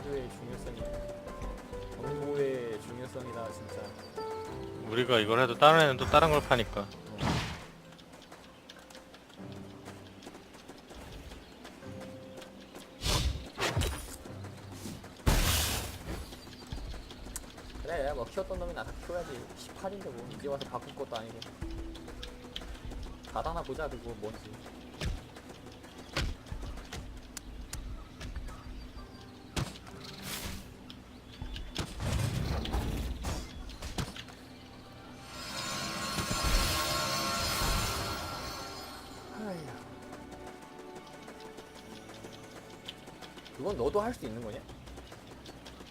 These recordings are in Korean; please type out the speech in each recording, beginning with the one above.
자료의 중요성이 정보의 중요성이다 진짜. 우리가 이걸 해도 다른 애는 또 다른 걸 파니까. 그래 뭐 키웠던 놈이 나다 키워야지. 18인데 뭐 이제 와서 바꿀 것도 아니고. 받아나 보자 그거 뭔지 그건 너도 할 수 있는 거냐?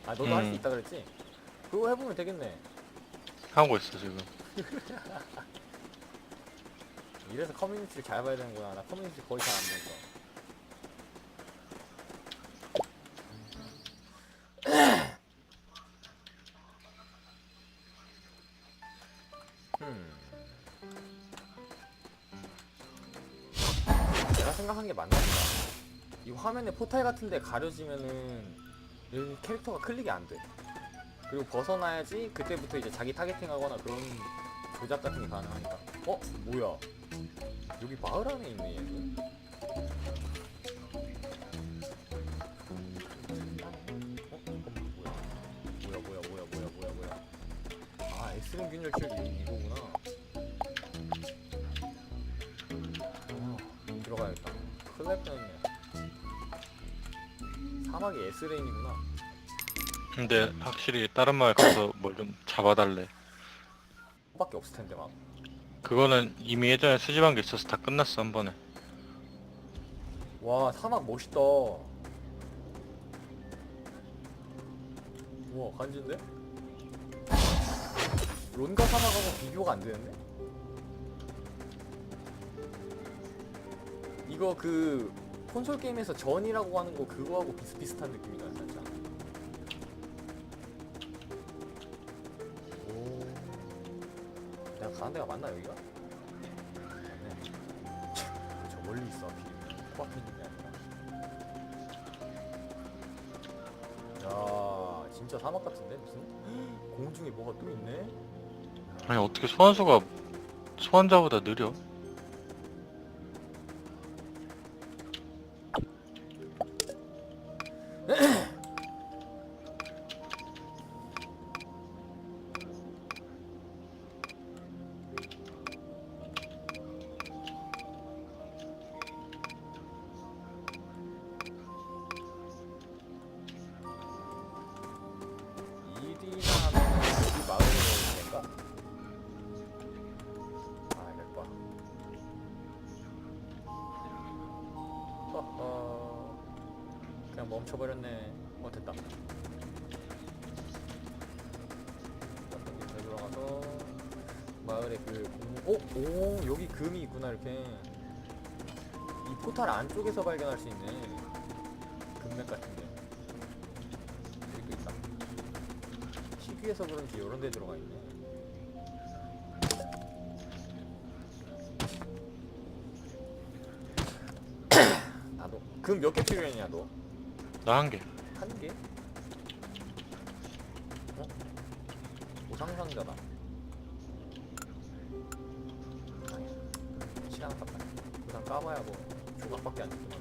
아 너도 할 수 음. 있다 그랬지? 그거 해보면 되겠네 하고 있어 지금 이래서 커뮤니티를 잘 봐야 되는구나 나 커뮤니티 거의 잘 안 보니까 화면에 포탈 같은데 가려지면은 이 캐릭터가 클릭이 안 돼. 그리고 벗어나야지 그때부터 이제 자기 타겟팅하거나 그런 조작 같은 게 가능하니까. 어? 뭐야? 여기 마을 안에 있네 얘는 어? 잠깐만 뭐야? 뭐야 뭐야 뭐야 뭐야 뭐야? 아 S름 균열철 이- 이거구나. 아 들어가야겠다. 날 뻔했네 사막이 S레인이구나. 근데 확실히 다른 마을 가서 뭘 좀 잡아달래. 밖에 없을 텐데 막. 그거는 이미 예전에 수집한 게 있어서 다 끝났어 한 번에. 와 사막 멋있다. 우와 간지인데? 론가 사막하고 비교가 안 되는데? 이거 그 콘솔 게임에서 전이라고 하는 거 그거하고 비슷비슷한 느낌이다 살짝 오 내가 가는 데가 맞나 여기가? 맞네 저 멀리 있어 하필 코앞에 있는 게 아니라 야 진짜 사막 같은데 무슨? 공중에 뭐가 또 있네? 아니 어떻게 소환수가 소환자보다 느려? 멈춰버렸네. 어 됐다. 잘 돌아가서 마을에 그 공... 오! 오 여기 금이 있구나 이렇게. 이 포탈 안쪽에서 발견할 수 있네. 금맥 같은데. 여기 또 있다. 희귀해서 그런지 이런 데 들어가 있네. 나도. 금 몇개 너? 나 한 개. 한 개? 어? 보상상자다. 아니야. 시간 아깝다. 보상 까봐야 뭐 조각밖에 안 주구만.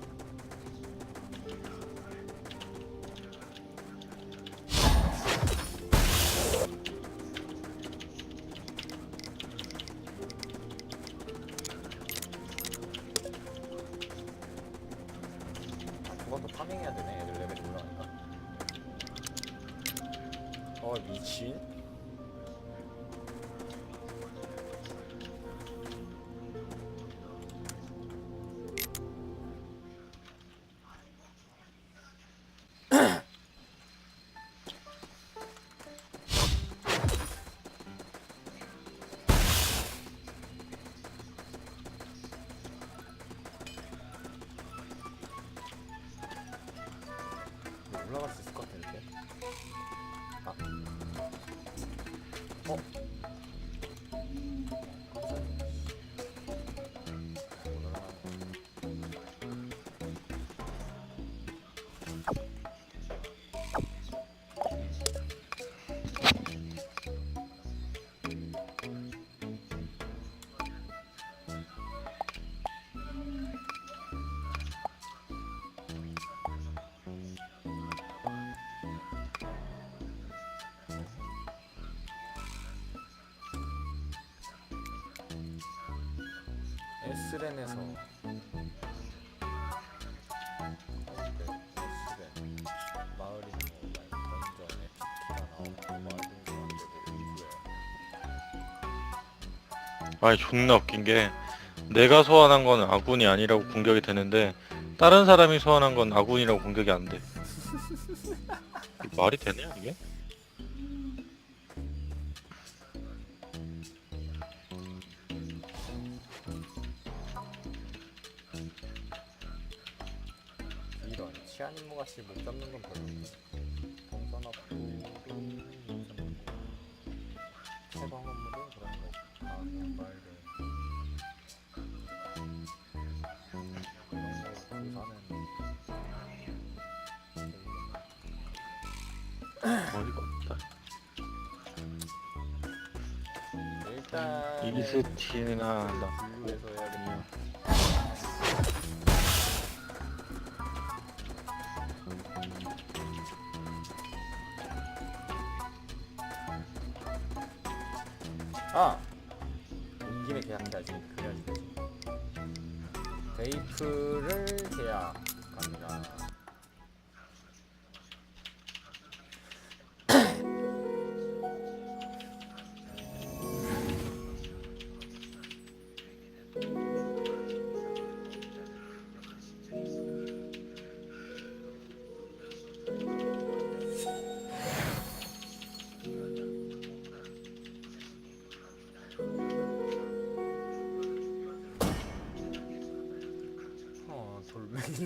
이후에 아니 존나 웃긴 게 내가 소환한 건 아군이 아니라고 공격이 되는데 다른 사람이 소환한 건 아군이라고 공격이 안 돼. 말이 되냐 이게? 어이가 없다. 일단 이스티나 나 분류해서 해야겠다 아!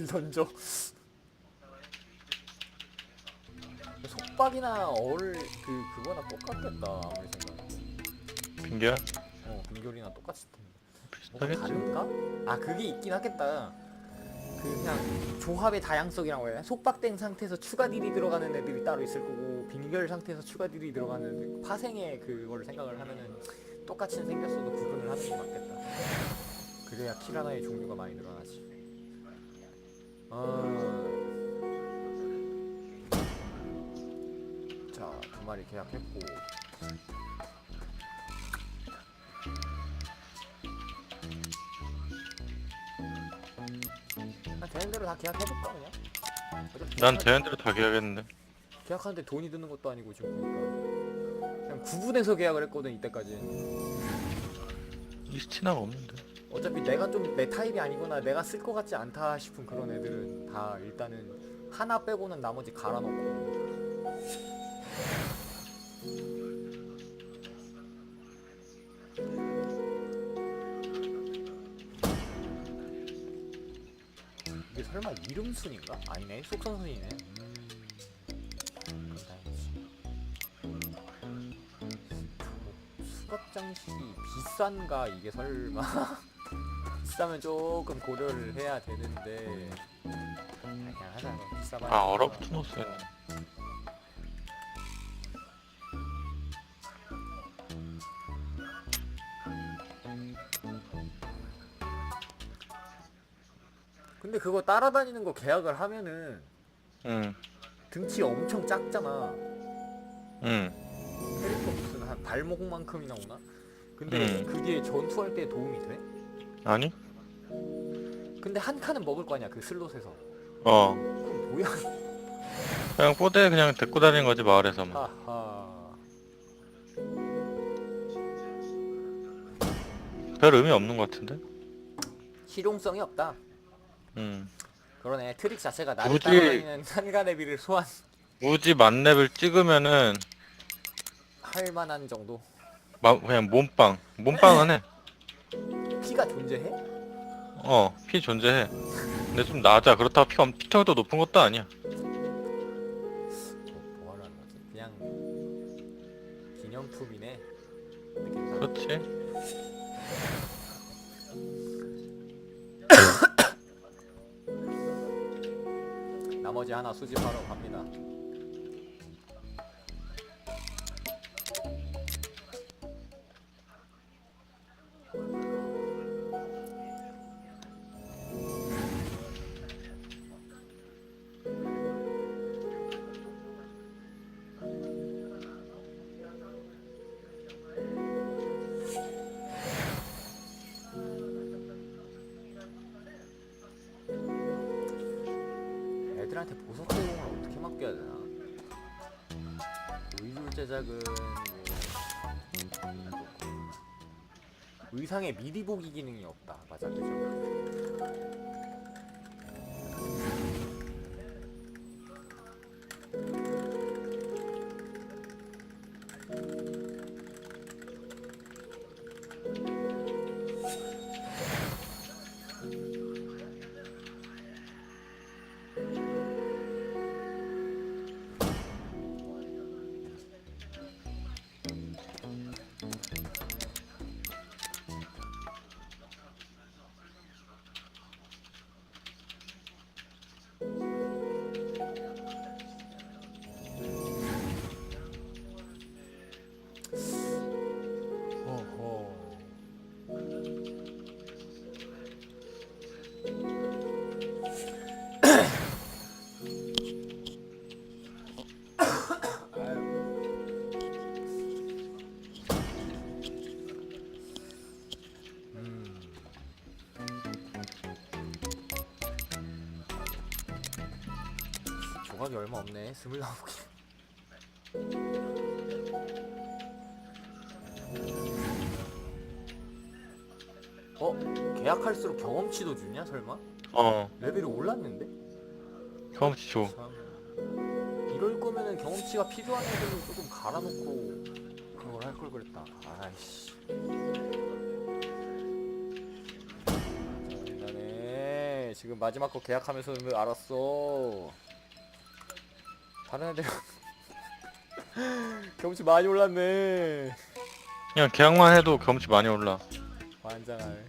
던져 속박이나 얼그 그거나 똑같겠다 아무리 생각해도 핑계야? 어 금결이나 똑같을 텐데 뭐가 비슷하겠지. 다른가? 아 그게 있긴 하겠다 그 그냥 조합의 다양성이라고 해야 되나? 속박된 상태에서 추가 딜이 들어가는 애들이 따로 있을 거고 빙결 상태에서 추가 딜이 들어가는 파생의 그거를 생각을 하면은 똑같이 생겼어도 구분을 하는 게 맞겠다 그래야 킬 하나의 종류가 많이 늘어나지 어... 자두 마리 계약했고 난 되는 대로 다 계약해볼까 그냥? 어차피 난 계약할- 대한대로 다 계약했는데. 계약하는데 돈이 드는 것도 아니고 지금 보니까 그냥 구분해서 계약을 했거든 이때까지 이스티나가 없는데. 어차피 내가 좀 내 타입이 아니거나 내가 쓸 것 같지 않다 싶은 그런 애들은 다 일단은 하나 빼고는 나머지 갈아놓고. 이게 설마 이름 순인가? 아니네. 속성순이네. 음... 그럼 다행이지. 수갑 장식이 비싼가? 이게 설마 비싸면 조금 고려를 해야 되는데 그냥 하자 비싸봐 아 얼어붙은 옷은 근데 그거 따라다니는 거 계약을 하면은 응, 등치 엄청 작잖아 응. 캐릭터 무슨 한 발목만큼이나 오나? 근데 음. 그게 전투할 때 도움이 돼? 아니? 근데 한 칸은 먹을 거 아니야 그 슬롯에서 어. 그럼 뭐야 그냥 뽀대 그냥 데리고 다니는 거지 마을에서만. 하하 별 의미 없는 것 같은데? 실용성이 없다 응. 그러네 트릭 자체가 나를 굳이- 따라다니는 소환 굳이 만렙을 찍으면은 할 만한 정도 마, 그냥 몸빵. 몸빵은 해. 피가 존재해? 어, 피 존재해. 근데 좀 낮아. 그렇다고 피가 엄- 피통도 높은 것도 아니야. 뭐, 뭐 하라는 거지? 그냥 기념품이네 느낌상 그렇지. 나머지 하나 수집하러 갑니다 제작은 뭐 의상에 미리 보기 기능이 없다. 맞아, 그죠? 조각이 얼마 없네. 스물아홉 개. 어? 계약할수록 경험치도 주냐 설마? 어 레벨이 올랐는데? 경험치 줘 참. 이럴 거면은 경험치가 필요한 애들은 조금 갈아놓고 그걸 할 걸 그랬다. 아이씨. 짜증나네. 지금 마지막 거 계약하면서 왜 알았어. 다른 애들 경험치 많이 올랐네. 그냥 계약만 해도 경험치 많이 올라 환장하네.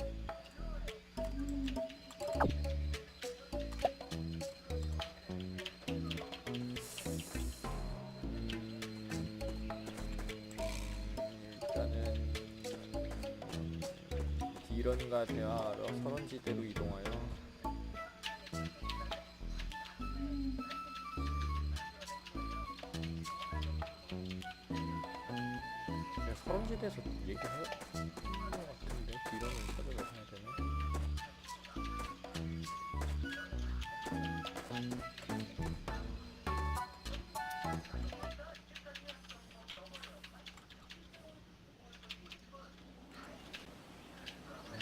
일단은 디런과 대화하러 서른지대로 이동하여 그냥 서른지대에서 얘기해 것 같은데 디런을 찾아가서 해야 되나?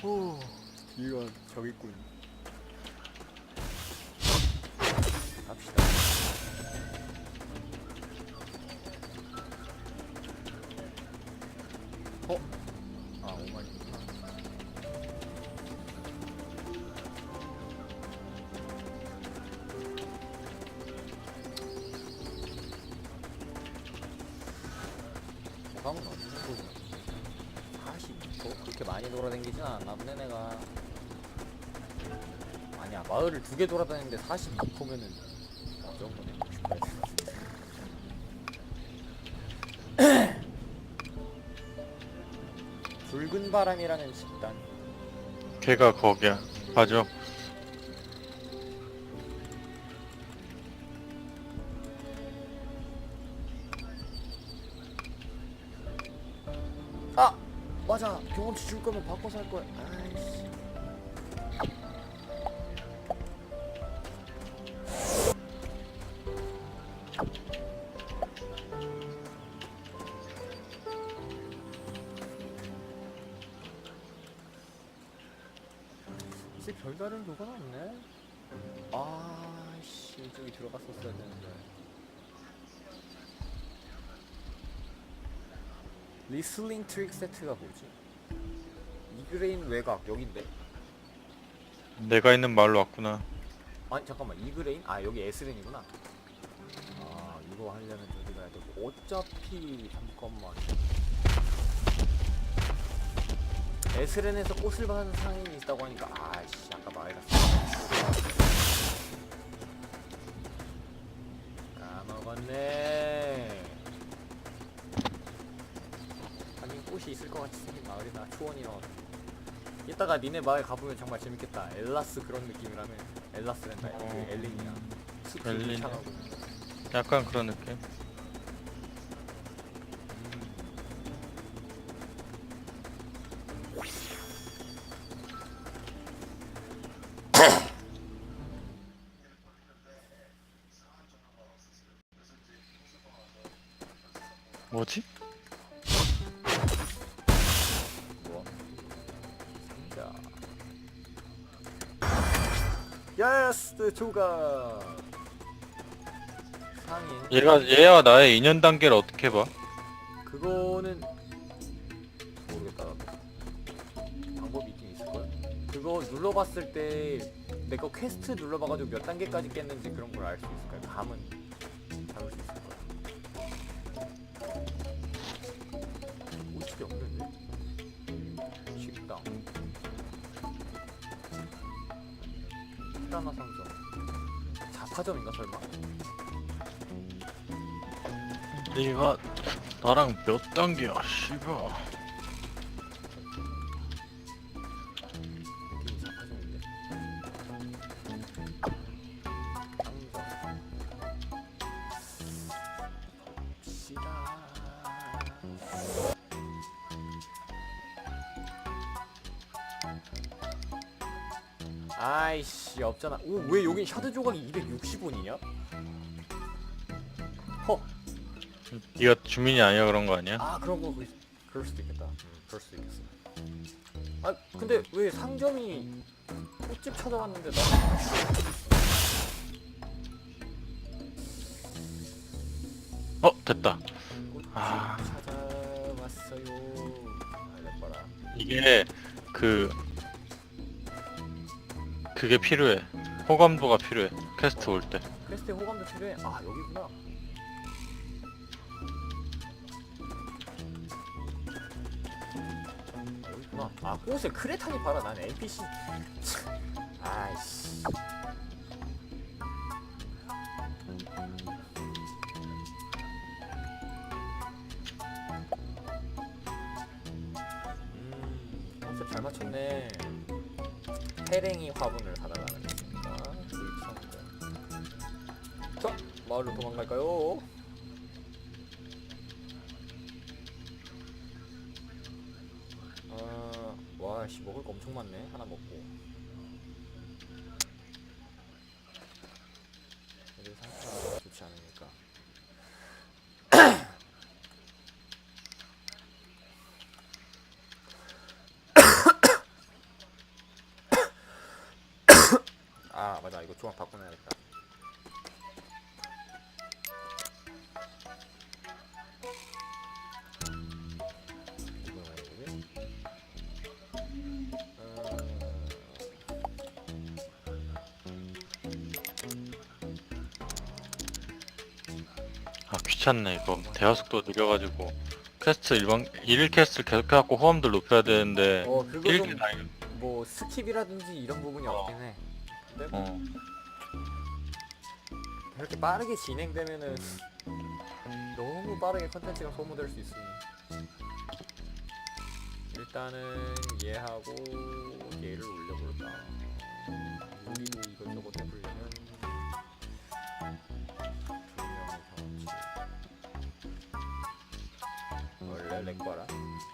오, 디런 저기 있군. 40 뭐, 그렇게 많이 돌아다니진 않았나 보네 내가. 아니야 마을을 두 개 돌아다니는데 40%면은 어 정도네. 붉은 바람이라는 집단 걔가 거기야. 맞아. 경험치 줄 거면 바꿔서 할 거야. 아이씨. 이제 별다른 교과는 없네? 아씨 이쪽이 들어갔었어야 되는데. 리슬링 트릭 세트가 뭐지? 이그레인 외곽 여긴데? 내가 있는 마을로 왔구나. 아니 잠깐만. 이 그레인? 아 여기 에스렌이구나. 아 이거 하려면 저기 가야 되고. 어차피 잠깐만. 에스렌에서 꽃을 받는 상인이 있다고 하니까 아씨 아까 마을 갔어 까먹었네. 하긴 꽃이 있을 것 같이 생긴 마을이다. 초원이 나와 이따가 니네 마을 가보면 정말 재밌겠다. 엘라스 그런 느낌이라면 엘라스랜다. 어. 그 엘린이야. 숲이. 창하고. 약간 그런 느낌 자. 예스 조각. 상인. 얘가 얘와 나의 인연 단계를 어떻게 봐? 그거는 모르겠다. 나도. 방법이 있긴 있을 걸. 그거 눌러봤을 때 내가 퀘스트 눌러봐가지고 몇 단계까지 깼는지 그런 걸 알 수 있을 거야. 감은 1점인가 설마? 내가 나랑 몇 단계야 씨발 아이씨 없잖아. 오 왜 여긴 샤드 조각이 260원이냐? 허. 네가 주민이 아니야 그런 거 아니야? 아 그런 거 그- 그럴 수도 있겠다. 음, 그럴 수도 있겠어. 아 근데 왜 상점이 꽃집 찾아왔는데 나 어 됐다. 꽃집 아. 찾아왔어요. 알려봐라. 이게 그 그게 필요해. 호감도가 필요해. 퀘스트 올 때. 퀘스트에 호감도 필요해. 아 여기구나. 여기구나. 아 꽃에 크레탄이 팔아. 난 NPC. 아이씨. 음, 컨셉 잘 맞췄네. 해랭이 화분을 마을로 도망갈까요? 아, 와, 씨 먹을 거 엄청 많네. 하나 먹고. 애들 상태가 좋지 않으니까. 아, 맞아. 이거 조합 바꿔놔야겠다. 귀찮네 이거. 대화 속도 느려가지고 퀘스트 일반 일일 퀘스트를 계속해갖고 호감도를 높여야 되는데 어, 그거 좀. 뭐 스킵이라든지 이런 부분이 어. 없긴 해. 어. 그렇게 빠르게 진행되면은 너무 빠르게 컨텐츠가 소모될 수 있으니 일단은 얘하고 얘를 올려볼까 우리도 이것저것 해보려면 렉 봐라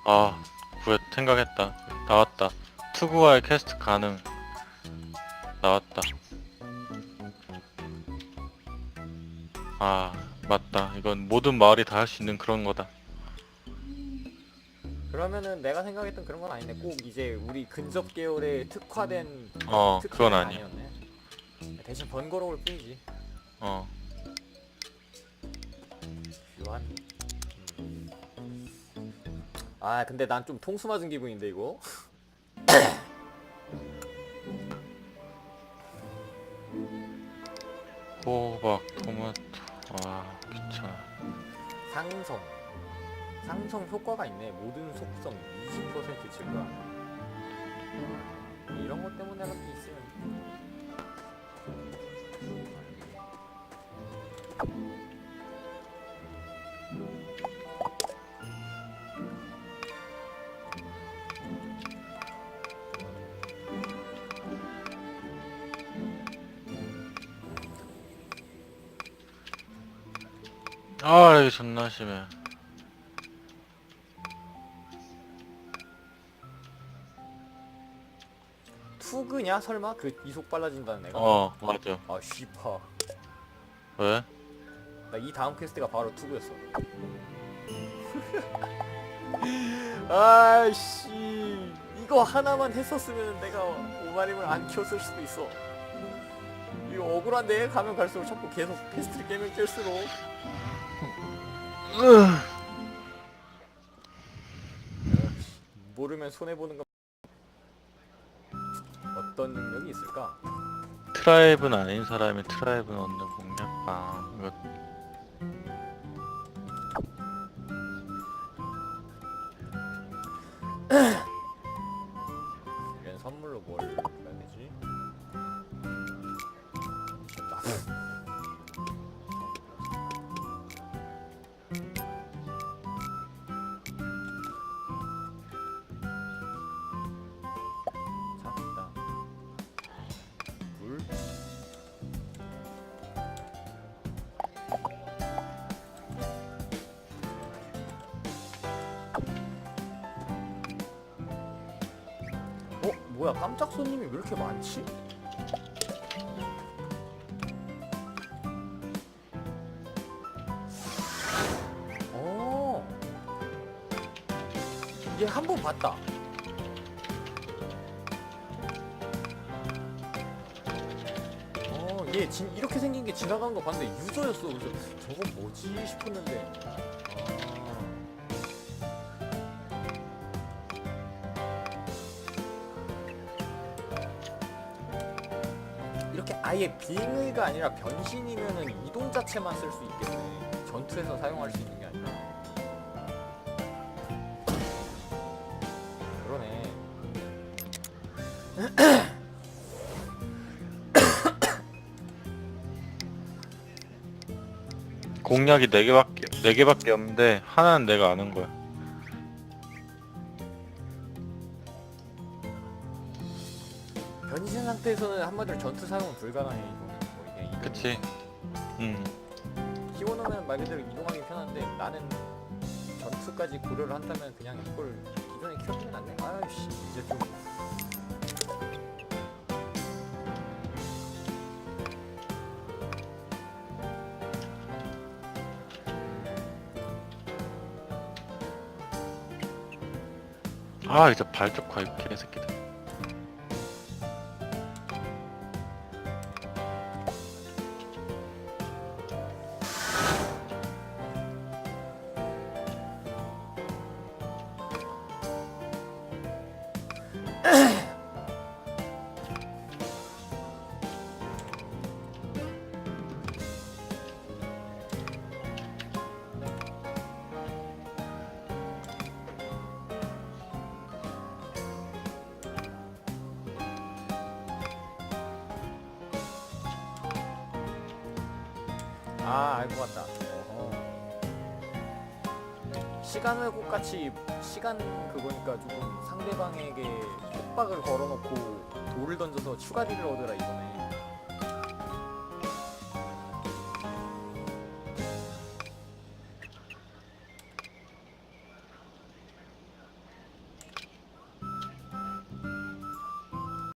아 구했 생각했다. 나왔다. 투구와의 퀘스트 가능. 나왔다. 아 맞다. 이건 모든 마을이 다 할 수 있는 그런 거다. 그러면은 내가 생각했던 그런 건 아닌데 꼭 이제 우리 근접 계열에 특화된 어 특화는 그건 아니야. 아니었네. 대신 번거로울 뿐이지 어 아 근데 난 좀 통수 맞은 기분인데 이거? 호박 토마토 아 귀찮아. 상성. 상성 효과가 있네. 모든 속성 20% 증가 이런 것 때문에 이렇게 있으면 아 이거 존나 심해. 투그냐? 설마? 그 이속 빨라진다는 애가? 어 맞아. 아 쉬파. 왜? 나 이 다음 퀘스트가 바로 투그였어. 아씨. 이거 하나만 했었으면 내가 오마림을 안 키웠을 수도 있어. 이거 억울한데 가면 갈수록 자꾸 계속 패스트를 깨면 깰수록 모르면 손해 보는 거 어떤 능력이 있을까? 트라이브는 아닌 사람이 트라이브는 얻는 공략방 이거 얘는 선물로 뭘 줘야 되지? 뭐야 깜짝 손님이 왜 이렇게 많지? 어. 얘한번 봤다. 어, 얘 진, 이렇게 생긴 게 지나간 거 봤는데 유저였어. 그래서 저건 뭐지 싶었는데. 아예 빙의가 아니라 변신이면은 이동 자체만 쓸 수 있겠네. 전투에서 사용할 수 있는 게 아니라. 그러네. 공략이 4개밖에 4개밖에 없는데 하나는 내가 아는 거야 변신 상태에서는 한마디로 전투 사용은 불가능해 이거는 뭐 이게 이동이. 그치 음 키워놓으면 말 그대로 이동하기 편한데 나는 전투까지 고려를 한다면 그냥 이걸 기존에 키웠던 게 낫네. 아이씨 이제 좀 아 이제 발톱 과육 개새끼들 아, 알 것 같다. 어허. 시간 왜곡 같이 시간 그거니까 조금 상대방에게 협박을 걸어놓고 돌을 던져서 추가 딜을 얻으라 이거네.